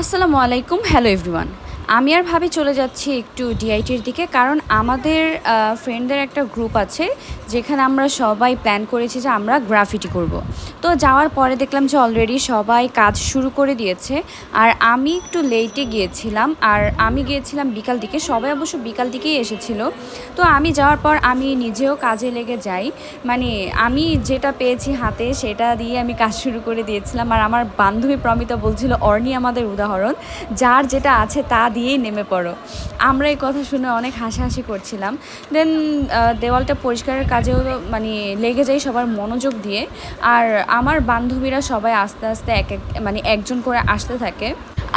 আসসালামু আলাইকুম hello everyone আমি আর ভাবি চলে যাচ্ছি একটু ডিআইটির দিকে, কারণ আমাদের ফ্রেন্ডদের একটা গ্রুপ আছে, যেখানে আমরা সবাই প্ল্যান করেছি যে আমরা গ্রাফিটি করব। তো যাওয়ার পরে দেখলাম যে অলরেডি সবাই কাজ শুরু করে দিয়েছে। আর আমি একটু লেটে গিয়েছিলাম, আর আমি গিয়েছিলাম বিকাল দিকে, সবাই অবশ্য বিকাল দিকেই এসেছিল। তো আমি যাওয়ার পর আমি নিজেও কাজে লেগে যাই। মানে আমি যেটা পেয়েছি হাতে, সেটা দিয়ে আমি কাজ শুরু করে দিয়েছিলাম। আর আমার বান্ধবী প্রমিতা বলছিল, অর্নি আমাদের উদাহরণ। যার যেটা আছে তা দিয়েই নেমে পড়ো। আমরা এই কথা শুনে অনেক হাসাহাসি করছিলাম। দেন দেওয়ালটা পরিষ্কারের কাজেও মানে লেগে যাই সবার মনোযোগ দিয়ে। আর আমার বান্ধবীরা সবাই আস্তে আস্তে এক এক মানে একজন করে আসতে থাকে।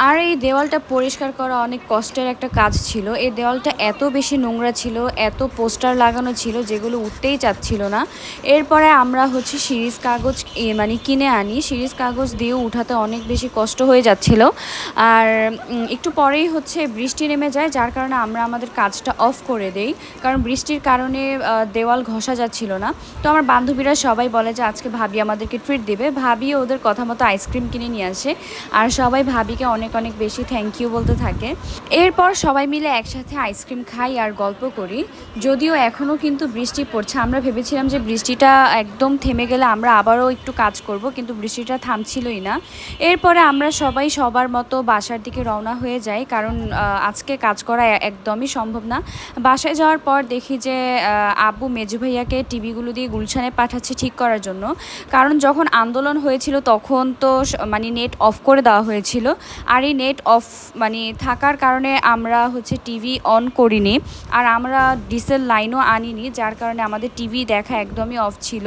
আর এই দেওয়ালটা পরিষ্কার করা অনেক কষ্টের একটা কাজ ছিল। এই দেওয়ালটা এত বেশি নোংরা ছিল, এত পোস্টার লাগানো ছিল যেগুলো উঠতেই চাচ্ছিল না। এরপরে আমরা হচ্ছে সিরিজ কাগজ মানে কিনে আনি। সিরিজ কাগজ দিয়ে উঠাতে অনেক বেশি কষ্ট হয়ে যাচ্ছিল। আর একটু পরেই হচ্ছে বৃষ্টি নেমে যায়, যার কারণে আমরা আমাদের কাজটা অফ করে দেই। কারণ বৃষ্টির কারণে দেওয়াল ঘষা যাচ্ছিল না। তো আমার বান্ধবীরা সবাই বলে যে, আজকে ভাবি আমাদেরকে ট্রিট দেবে। ভাবি ওদের কথা মতো আইসক্রিম কিনে নিয়ে আসে। আর সবাই ভাবিকে অনেক অনেক অনেক বেশি থ্যাংক ইউ বলতে থাকে। এরপর সবাই মিলে একসাথে আইসক্রিম খাই আর গল্প করি। যদিও এখনও কিন্তু বৃষ্টি পড়ছে, আমরা ভেবেছিলাম যে বৃষ্টিটা একদম থেমে গেলে আমরা আবারও একটু কাজ করব, কিন্তু বৃষ্টিটা থামছিলই না। এরপরে আমরা সবাই সবার মতো বাসার দিকে রওনা হয়ে যাই, কারণ আজকে কাজ করা একদমই সম্ভব না। বাসায় যাওয়ার পর দেখি যে আব্বু মেজু ভাইয়াকে টিভিগুলো দিয়ে গুলশানে পাঠাচ্ছে ঠিক করার জন্য। কারণ যখন আন্দোলন হয়েছিল তখন তো মানে নেট অফ করে দেওয়া হয়েছিল। আর এই নেট অফ মানে থাকার কারণে আমরা হচ্ছে টিভি অন করিনি। আর আমরা ডিসেল লাইনও আনিনি, যার কারণে আমাদের টিভি দেখা একদমই অফ ছিল।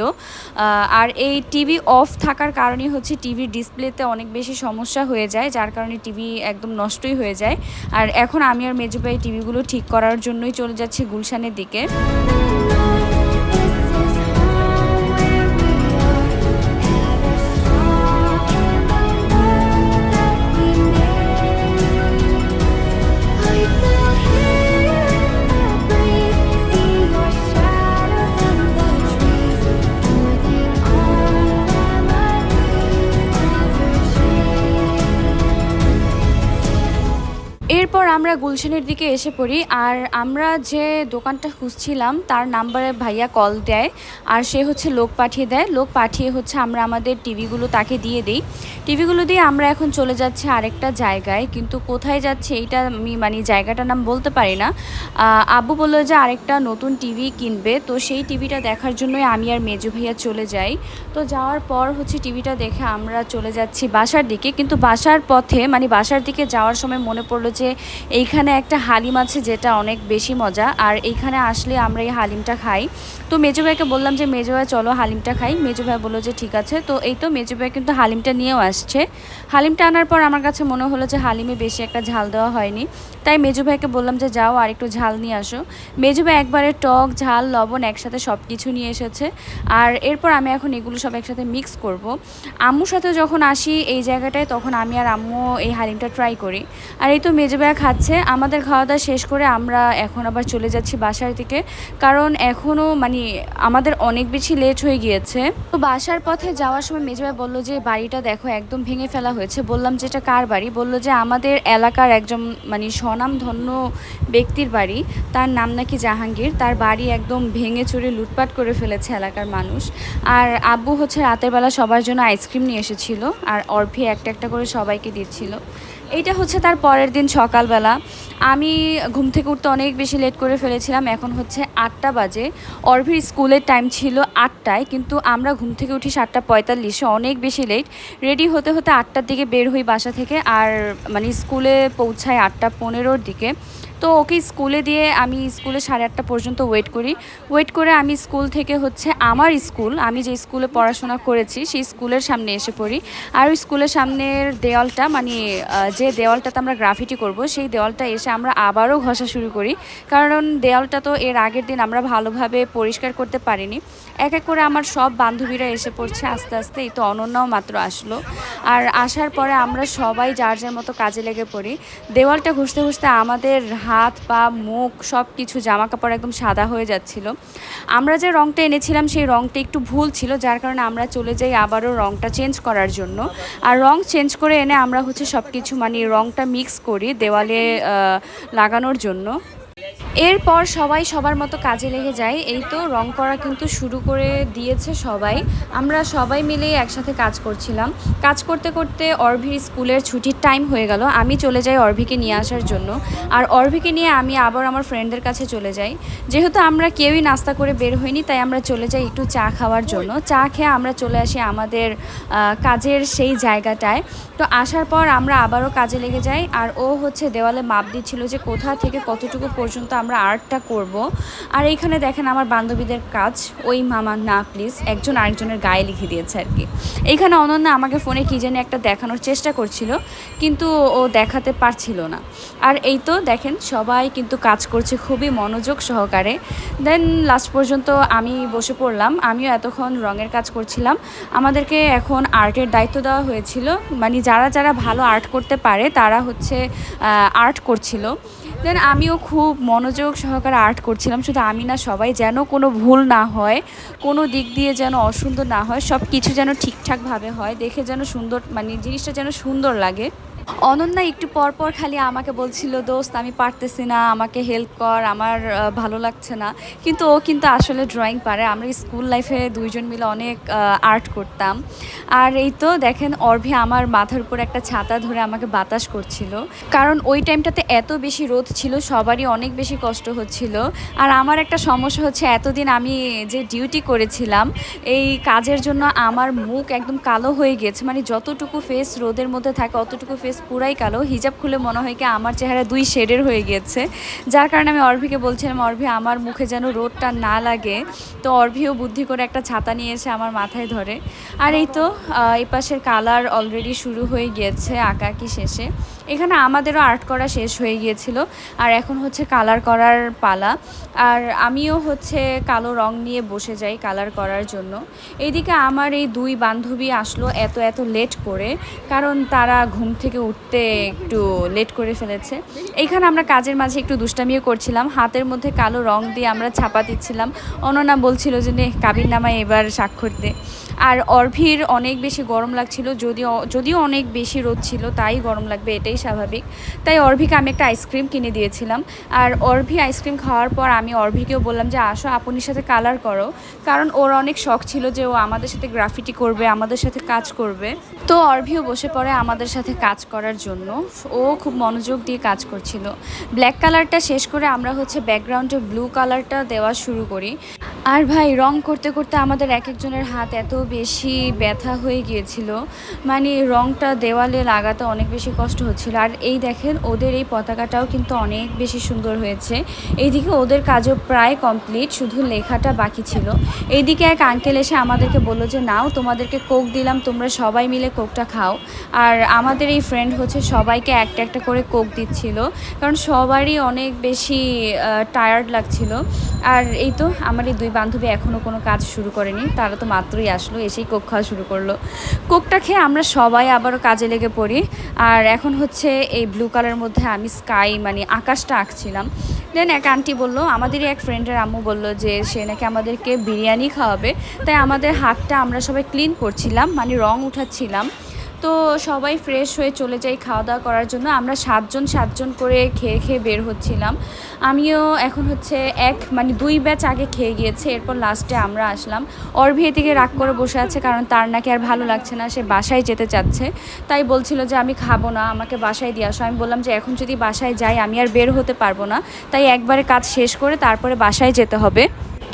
আর এই টিভি অফ থাকার কারণে হচ্ছে টিভির ডিসপ্লেতে অনেক বেশি সমস্যা হয়ে যায়, যার কারণে টিভি একদম নষ্টই হয়ে যায়। আর এখন আমি আর মেজু ভাই টিভিগুলো ঠিক করার জন্যই চলে যাচ্ছি গুলশানের দিকে। আমরা গুলশানের দিকে এসে পড়ি আর আমরা যে দোকানটা খুঁজছিলাম, তার নাম্বারে ভাইয়া কল দেয় আর সে হচ্ছে লোক পাঠিয়ে দেয়। লোক পাঠিয়ে হচ্ছে আমরা আমাদের টিভিগুলো তাকে দিয়ে দিই। টিভিগুলো দিয়ে আমরা এখন চলে যাচ্ছি আরেকটা জায়গায়, কিন্তু কোথায় যাচ্ছে এইটা আমি মানে জায়গাটার নাম বলতে পারি না। আব্বু বলল যে আরেকটা নতুন টিভি কিনবে, তো সেই টিভিটা দেখার জন্যই আমি আর মেজু ভাইয়া চলে যাই। তো যাওয়ার পর হচ্ছে টিভিটা দেখে আমরা চলে যাচ্ছি বাসার দিকে, কিন্তু বাসার পথে মানে বাসার দিকে যাওয়ার সময় মনে পড়ল যে এইখানে একটা হালিম আছে যেটা অনেক বেশি মজা, আর এইখানে আসলে আমরা এই হালিমটা খাই। তো মেজু ভাইকে বললাম যে, মেজু ভাই, চলো হালিমটা খাই। মেজু ভাই বলল যে, ঠিক আছে। তো এই তো মেজু ভাই কিন্তু হালিমটা নিয়েও আসছে। হালিমটা আনার পর আমার কাছে মনে হলো যে, হালিমে বেশি একটা ঝাল দেওয়া হয়নি। তাই মেজু ভাইকে বললাম যে, যাও আর একটু ঝাল নিয়ে আসো। মেজু ভাই একবারে টক, ঝাল, লবণ একসাথে সব কিছু নিয়ে এসেছে। আর এরপর আমি এখন এগুলো সব একসাথে মিক্স করব। আম্মুর সাথে যখন আসি এই জায়গাটায়, তখন আমি আর আম্মু এই হালিমটা ট্রাই করি। আর এই তো মেজু ভাইয়া খাচ্ছে। আমাদের খাওয়া দাওয়া শেষ করে আমরা এখন আবার চলে যাচ্ছি বাসার দিকে। কারণ এখনও মানে আমাদের অনেক বেশি লেট হয়ে গিয়েছে। তো বাসার পথে যাওয়ার সময় মেজু ভাই বলল যে, বাড়িটা দেখো, একদম ভেঙে ফেলা হয়েছে। বললাম যে, এটা কার বাড়ি? বলল যে, আমাদের এলাকার একজন মানে স্বনামধন্য ব্যক্তির বাড়ি। তার নাম নাকি জাহাঙ্গীর। তার বাড়ি একদম ভেঙে চুরে লুটপাট করে ফেলেছে এলাকার মানুষ। আর আব্বু হচ্ছে রাতের বেলা সবার জন্য আইসক্রিম নিয়ে এসেছিল। আর অর্ভি একটা একটা করে সবাইকে দিচ্ছিল। এইটা হচ্ছে তার পরের দিন সকালবেলা। আমি ঘুম থেকে উঠতে অনেক বেশি লেট করে ফেলেছিলাম। এখন হচ্ছে আটটা বাজে। অর্ভির স্কুলের টাইম ছিল আটটায়, কিন্তু আমরা ঘুম থেকে উঠি সাতটা পঁয়তাল্লিশে, অনেক বেশি লেট রেডি হতে হতে আটটার দিকে বের হই বাসা থেকে, আর মানে স্কুলে পৌঁছায় আটটা পনেরোর দিকে। তো ওকে স্কুলে দিয়ে আমি স্কুলে সাড়ে আটটা পর্যন্ত ওয়েট করি। ওয়েট করে আমি স্কুল থেকে হচ্ছে আমার স্কুল, আমি যে স্কুলে পড়াশোনা করেছি, সেই স্কুলের সামনে এসে পড়ি। আর ওই স্কুলের সামনের দেওয়ালটা মানে যে দেওয়ালটাতে আমরা গ্রাফিটি করব, সেই দেওয়ালটা এসে আমরা আবারও ঘষা শুরু করি। কারণ দেওয়ালটা তো এর আগের দিন আমরা ভালোভাবে পরিষ্কার করতে পারিনি। এক এক করে আমার সব বান্ধবীরা এসে পড়ছে আস্তে আস্তে, এই তো অনন্যাও মাত্র আসলো। আর আসার পরে আমরা সবাই যার যার মতো কাজে লেগে পড়ি। দেওয়ালটা ঘষতে ঘুষতে আমাদের হাত, পা, মুখ সব কিছু জামা কাপড় একদম সাদা হয়ে যাচ্ছিল। আমরা যে রঙটা এনেছিলাম সেই রঙটা একটু ভুল ছিল, যার কারণে আমরা চলে যাই আবারও রঙটা চেঞ্জ করার জন্য। আর রং চেঞ্জ করে এনে আমরা হচ্ছে সব কিছু মানে রঙটা মিক্স করি দেওয়ালে লাগানোর জন্য। এরপর সবাই সবার মতো কাজে লেগে যায়। এই তো রং করা কিন্তু শুরু করে দিয়েছে সবাই। আমরা সবাই মিলে একসাথে কাজ করছিলাম। কাজ করতে করতে অর্ভির স্কুলের ছুটির টাইম হয়ে গেল। আমি চলে যাই অর্ভিকে নিয়ে আসার জন্য। আর অর্ভিকে নিয়ে আমি আবার আমার ফ্রেন্ডদের কাছে চলে যাই। যেহেতু আমরা কেউই নাস্তা করে বের হইনি তাই আমরা চলে যাই একটু চা খাওয়ার জন্য। চা খেয়ে আমরা চলে আসি আমাদের কাজের সেই জায়গাটায়। তো আসার পর আমরা আবারও কাজে লেগে যাই। আর ও হচ্ছে দেওয়ালে মাপ দিচ্ছিল যে কোথা থেকে কতটুকু পর্যন্ত আমরা আর্টটা করব। আর এইখানে দেখেন আমার বান্ধবীদের কাজ। ওই মামা, না প্লিজ একজন আরেকজনের গায়ে লিখে দিয়েছে আর কি। এইখানে অনন্যা আমাকে ফোনে কী জানি একটা দেখানোর চেষ্টা করছিল, কিন্তু ও দেখাতে পারছিল না। আর এই তো দেখেন, সবাই কিন্তু কাজ করছে খুবই মনোযোগ সহকারে। দেন লাস্ট পর্যন্ত আমি বসে পড়লাম, আমিও এতক্ষণ রঙের কাজ করছিলাম। আমাদেরকে এখন আর্টের দায়িত্ব দেওয়া হয়েছিল। মানে যারা যারা ভালো আর্ট করতে পারে, তারা হচ্ছে আর্ট করছিল। দেন আমিও খুব মনোযোগ সহকারে আর্ট করছিলাম, শুধু আমি না, সবাই যেন কোনো ভুল না হয়, কোনো দিক দিয়ে যেন অসুন্দর না হয় সব কিছু যেন ঠিকঠাকভাবে হয়, দেখে যেন সুন্দর মানে জিনিসটা যেন সুন্দর লাগে। অনন্যা একটু পর পর খালি আমাকে বলছিল, দোস্ত, আমি পারতেছি না, আমাকে হেল্প কর, আমার ভালো লাগছে না। কিন্তু ও কিন্তু আসলে ড্রয়িং পারে। আমরা স্কুল লাইফে দুইজন মিলে অনেক আর্ট করতাম। আর এই তো দেখেন, অর্ভি আমার মাথার উপর একটা ছাতা ধরে আমাকে বাতাস করছিল। কারণ ওই টাইমটাতে এত বেশি রোদ ছিল, সবারই অনেক বেশি কষ্ট হচ্ছিল। আর আমার একটা সমস্যা হচ্ছে, এতদিন আমি যে ডিউটি করেছিলাম, এই কাজের জন্য আমার মুখ একদম কালো হয়ে গেছে। মানে যতটুকু ফেস রোদের মধ্যে থাকে, অতটুকু ফেস পুরাই কালো। হিজাব খুলে মনে হয় কি আমার চেহারা দুই শেডের হয়ে গিয়েছে। যার কারণে আমি অর্ভিকে বলছিলাম, অর্ভি, আমার মুখে যেন রোদটা না লাগে। তো অর্ভিও বুদ্ধি করে একটা ছাতা নিয়ে এসে আমার মাথায় ধরে। আর এই তো এপাশের কালার অলরেডি শুরু হয়ে গিয়েছে আঁকাআঁকি শেষে। এখানে আমাদেরও আর্ট করা শেষ হয়ে গিয়েছিল। আর এখন হচ্ছে কালার করার পালা। আর আমিও হচ্ছে কালো রং নিয়ে বসে যাই কালার করার জন্য। এইদিকে আমার এই দুই বান্ধবী আসলো এত এত লেট করে। কারণ তারা ঘুম থেকে উঠতে একটু লেট করে ফেলেছে। এইখানে আমরা কাজের মাঝে একটু দুষ্টামিও করছিলাম। হাতের মধ্যে কালো রং দিয়ে আমরা ছাপা দিচ্ছিলাম। অননা বলছিল যে, নে, কাবির নামায় এবার স্বাক্ষর দে। আর অর্ভির অনেক বেশি গরম লাগছিল। যদিও যদিও অনেক বেশি রোদ ছিল, তাই গরম লাগবে এটাই স্বাভাবিক। তাই অর্ভিকে আমি একটা আইসক্রিম কিনে দিয়েছিলাম। আর অর্ভি আইসক্রিম খাওয়ার পর আমি অর্ভিকেও বললাম যে, আসো, আপনির সাথে কালার করো। কারণ ওর অনেক শখ ছিল যে, ও আমাদের সাথে গ্রাফিটি করবে, আমাদের সাথে কাজ করবে। তো অর্ভিও বসে পড়ে আমাদের সাথে কাজ করার জন্য। ও খুব মনোযোগ দিয়ে কাজ করছিল। ব্ল্যাক কালারটা শেষ করে আমরা হচ্ছে ব্যাকগ্রাউন্ডে ব্লু কালারটা দেওয়া শুরু করি। আর ভাই, রং করতে করতে আমাদের এক একজনের হাত এত বেশি ব্যথা হয়ে গিয়েছিল। মানে রংটা দেওয়ালে লাগাতে অনেক বেশি কষ্ট হচ্ছিল। আর এই দেখেন, ওদের এই পতাকাটাও কিন্তু অনেক বেশি সুন্দর হয়েছে। এইদিকে ওদের কাজও প্রায় কমপ্লিট, শুধু লেখাটা বাকি ছিল। এইদিকে এক আঙ্কেল এসে আমাদেরকে বলল যে, নাও, তোমাদেরকে কোক দিলাম, তোমরা সবাই মিলে কোকটা খাও। আর আমাদের এই ফ্রেন্ড হচ্ছে, সবাইকে একটা একটা করে কোক দিচ্ছিল, কারণ সবারই অনেক বেশি টায়ার্ড লাগছিল। আর এই তো, আমার এই দুই বান্ধবী এখনও কোনো কাজ শুরু করেনি, তারা তো মাত্রই আসলো, এসেই কোক খাওয়া শুরু করল। কোকটা খেয়ে আমরা সবাই আবারও কাজে লেগে পড়ি। আর এখন হচ্ছে এই ব্লু কালারের মধ্যে আমি স্কাই মানে আকাশটা আঁকছিলাম। দেন এক আন্টি বলল, আমাদেরই এক ফ্রেন্ডের আম্মু বলল যে, সে নাকি আমাদেরকে বিরিয়ানি খাওয়াবে। তাই আমাদের হাতটা আমরা সবাই ক্লিন করছিলাম মানে রং উঠাচ্ছিলাম। তো সবাই ফ্রেশ হয়ে চলে যাই খাওয়া দাওয়া করার জন্য। আমরা সাতজন সাতজন করে খেয়ে খেয়ে বের হচ্ছিলাম। আমিও এখন হচ্ছে এক মানে দুই ব্যাচ আগে খেয়ে গিয়েছে। এরপর লাস্টে আমরা আসলাম। অর্ভি এদিকে রাগ করে বসে আছে কারণ তার নাকি আর ভালো লাগছে না। সে বাসায় যেতে চাচ্ছে। তাই বলছিল যে, আমি খাব না, আমাকে বাসায় দিয়ে আসো। আমি বললাম যে, এখন যদি বাসায় যাই, আমি আর বের হতে পারব না। তাই একবারে কাজ শেষ করে তারপরে বাসায় যেতে হবে।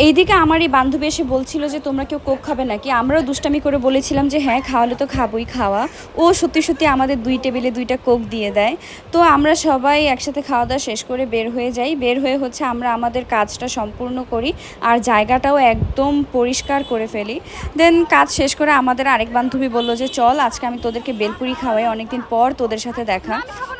এইদিকে আমার এই বান্ধবী এসে বলছিল যে তোমরা কেউ কোক খাবে নাকি? আমরাও দুষ্টামি করে বলেছিলাম যে হ্যাঁ খাওয়ালে তো খাবোই খাওয়া। ও সত্যি সত্যি আমাদের দুই টেবিলে দুইটা কোক দিয়ে দেয়। তো আমরা সবাই একসাথে খাওয়া দাওয়া শেষ করে বের হয়ে যাই। বের হয়ে হচ্ছে আমরা আমাদের কাজটা সম্পূর্ণ করি আর জায়গাটাও একদম পরিষ্কার করে ফেলি। দেন কাজ শেষ করে আমাদের আরেক বান্ধবী বলল যে চল আজকে আমি তোদেরকে বেলপুরি খাওয়াই। অনেকদিন পর তোদের সাথে দেখা।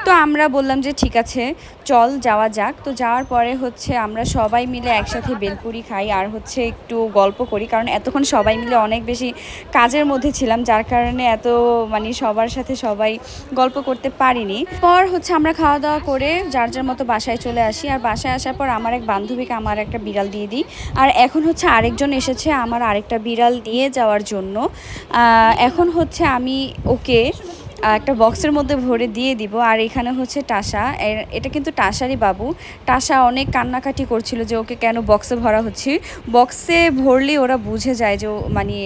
তো আমরা বললাম যে ঠিক আছে চল যাওয়া যাক। তো যাওয়ার পরে হচ্ছে আমরা সবাই মিলে একসাথে বেলপুরি খাই। আর হচ্ছে একটু গল্প করি, কারণ এতক্ষণ সবাই মিলে অনেক বেশি কাজের মধ্যে ছিলাম, যার কারণে এত মানে সবার সাথে সবাই গল্প করতে পারিনি। পর হচ্ছে আমরা খাওয়া দাওয়া করে যার যার মতো বাসায় চলে আসি, আর বাসায় আসার পর আমার এক বান্ধবীকে আমার একটা বিড়াল দিয়ে দিই। আর এখন হচ্ছে আরেকজন এসেছে আমার আরেকটা বিড়াল দিয়ে যাওয়ার জন্য। এখন হচ্ছে আমি ওকে একটা বক্সের মধ্যে ভরে দিয়ে দিব। আর এখানে হচ্ছে টাসা। এটা কিন্তু টাসারই বাবু। টাসা অনেক কান্নাকাটি করছিল যে ওকে কেন বক্সে ভরা হচ্ছে? বক্সে ভরলে ওরা বুঝে যায় যে মানে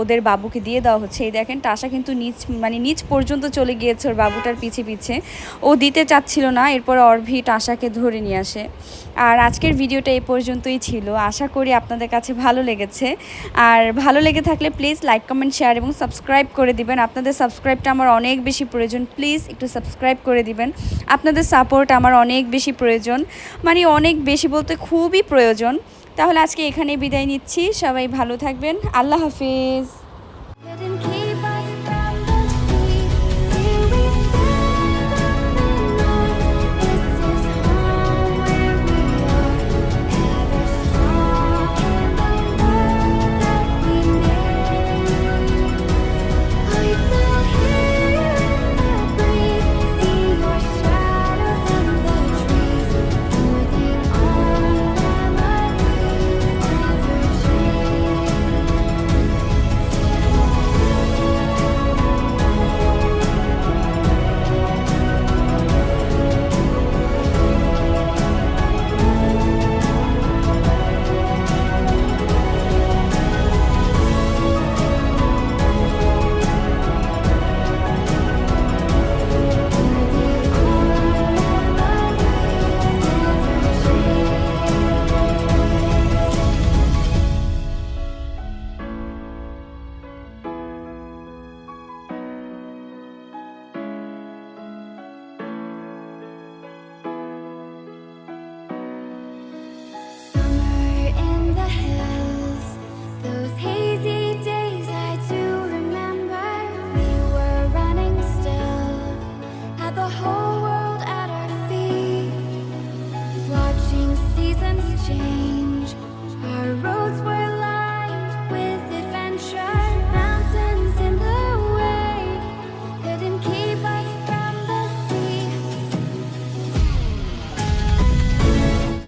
ওদের বাবুকে দিয়ে দেওয়া হচ্ছে। এই দেখেন টাসা কিন্তু নিচ মানে নিচ পর্যন্ত চলে গিয়েছে ওর বাবুটার পিছে পিছে। ও দিতে চাচ্ছিল না, এরপর অর্ভি টাসাকে ধরে নিয়ে আসে। আর আজকের ভিডিওটা এই পর্যন্তই ছিল। আশা করি আপনাদের কাছে ভালো লেগেছে। আর ভালো লেগে থাকলে প্লিজ লাইক কমেন্ট শেয়ার এবং সাবস্ক্রাইব করে দিবেন। আপনাদের সাবস্ক্রাইবটা আমার অনেক বেশি প্রয়োজন। প্লিজ একটু সাবস্ক্রাইব করে দিবেন। আপনাদের সাপোর্ট আমার অনেক বেশি প্রয়োজন। মানে অনেক বেশি বলতে খুবই প্রয়োজন। তাহলে আজকে এখানে বিদায় নিচ্ছি। সবাই ভালো থাকবেন। আল্লাহ হাফিজ।